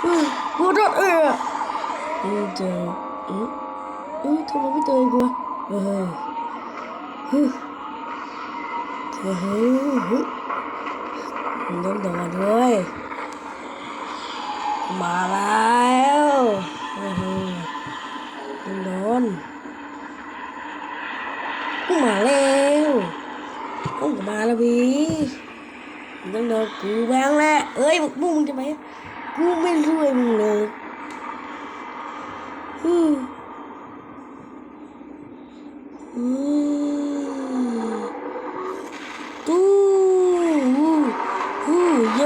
เฮ้ยกูโดนเออเออเจอเออเออทำไมไม่เจอกูวะเออเฮ้ยเฮ้ยเฮ้ยเฮ้ยมันต้องโดนด้วยมาแล้วเออต้องโดนมาแล้วกูมาแล้วพี่มันต้องโดนกูแบงแหละเอ้ยมึงมึงจะไป กูไม่ช่วยมึงเลยอืมอืมตู้ฮู้โย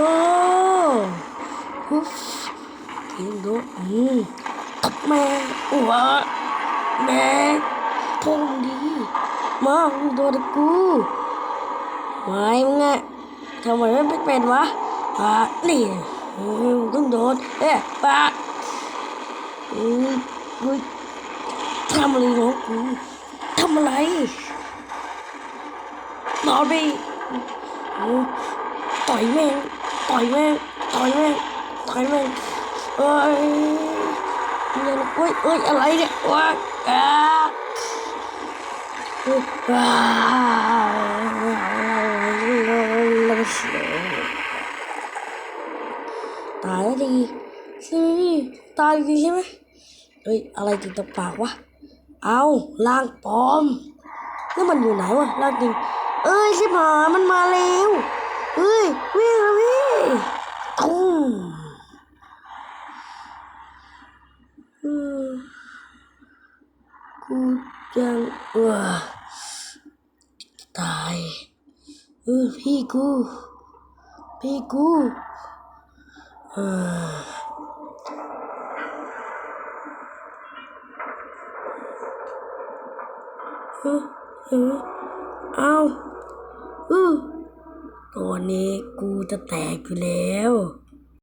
ฮึบทิ้โดนอืมตัดแม่หัวแม่ทงดีมามึงโดนกูไม่มึงอะทำไมไม่เป็นวะอะนี่ อืมต้องโดนเอ๊ะปะอืมกูทำอะไรของกูทำอะไรนอนไปอืมต่อยแม่งต่อยแม่งต่อยแม่งต่อยแม่งเอ้ยเฮ้ยเอ้ยเอ้ยอะไรเนี่ยว้าอ่าเฮ้ยว้าว ตายแล้วดีใช่ไหมพี่ตายดีใช่ไหมเอ้ยอะไรติดตะปากวะเอาล่างปลอมแล้วมันอยู่ไหนวะล่างจริงเอ้ยชิบหามันมาแล้วเอ้ยวิ่งแล้วพี่ตุ้มเออกูยังเออตายเออพี่กู พี่กู เออเออเอาอือตอนนี้กูจะแตกอยู่แล้ว